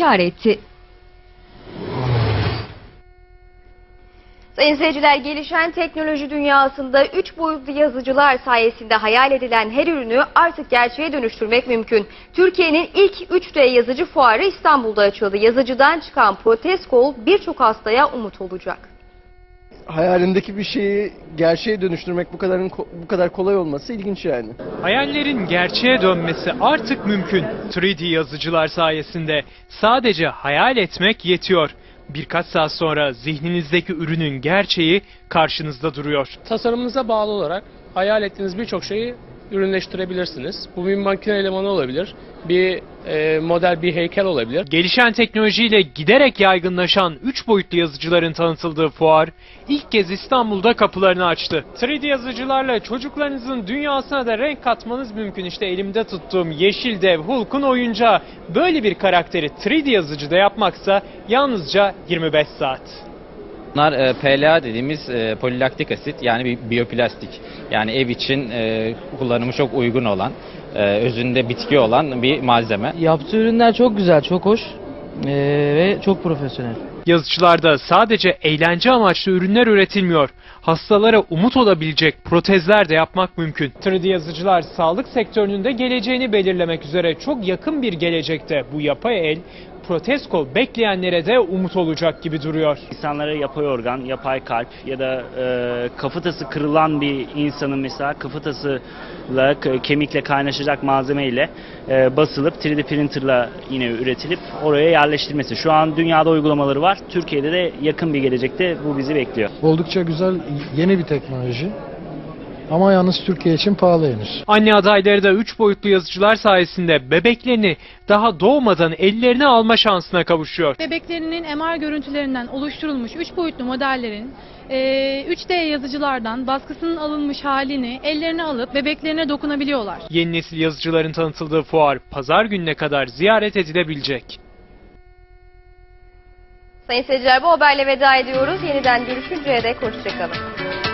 kar etti. Sayın seyirciler gelişen teknoloji dünyasında 3 boyutlu yazıcılar sayesinde hayal edilen her ürünü artık gerçeğe dönüştürmek mümkün. Türkiye'nin ilk 3D yazıcı fuarı İstanbul'da açıldı. Yazıcıdan çıkan protez kol birçok hastaya umut olacak. Hayalindeki bir şeyi gerçeğe dönüştürmek bu kadar bu kadar kolay olması ilginç yani. Hayallerin gerçeğe dönmesi artık mümkün. 3D yazıcılar sayesinde sadece hayal etmek yetiyor. Birkaç saat sonra zihninizdeki ürünün gerçeği karşınızda duruyor. tasarımınıza bağlı olarak hayal ettiğiniz birçok şeyi ürünleştirebilirsiniz. Bu bir makine elemanı olabilir, bir e, model, bir heykel olabilir. Gelişen teknolojiyle giderek yaygınlaşan 3 boyutlu yazıcıların tanıtıldığı fuar ilk kez İstanbul'da kapılarını açtı. 3D yazıcılarla çocuklarınızın dünyasına da renk katmanız mümkün. İşte elimde tuttuğum Yeşil Dev Hulk'un oyuncağı. Böyle bir karakteri 3D yazıcıda yapmaksa yalnızca 25 saat. Bunlar e, PLA dediğimiz e, polilaktik asit yani bir biyoplastik. Yani ev için e, kullanımı çok uygun olan, e, özünde bitki olan bir malzeme. Yaptığı ürünler çok güzel, çok hoş ee, ve çok profesyonel. Yazıcılarda sadece eğlence amaçlı ürünler üretilmiyor. Hastalara umut olabilecek protezler de yapmak mümkün. 3D yazıcılar sağlık sektörünün de geleceğini belirlemek üzere çok yakın bir gelecekte bu yapay el protez kol bekleyenlere de umut olacak gibi duruyor. İnsanlara yapay organ, yapay kalp ya da e, kafatası kırılan bir insanın mesela kafatasıyla kemikle kaynaşacak malzemeyle e, basılıp 3D printerla yine üretilip oraya yerleştirmesi. Şu an dünyada uygulamaları var. Türkiye'de de yakın bir gelecekte bu bizi bekliyor. Oldukça güzel yeni bir teknoloji. Ama yalnız Türkiye için pahalı henüz. Anne adayları da 3 boyutlu yazıcılar sayesinde bebeklerini daha doğmadan ellerine alma şansına kavuşuyor. bebeklerinin MR görüntülerinden oluşturulmuş 3 boyutlu modellerin e, 3D yazıcılardan baskısının alınmış halini ellerine alıp bebeklerine dokunabiliyorlar. Yeni nesil yazıcıların tanıtıldığı fuar pazar gününe kadar ziyaret edilebilecek. Sayın seyirciler bu haberle veda ediyoruz. Yeniden görüşünceye dek hoşçakalın.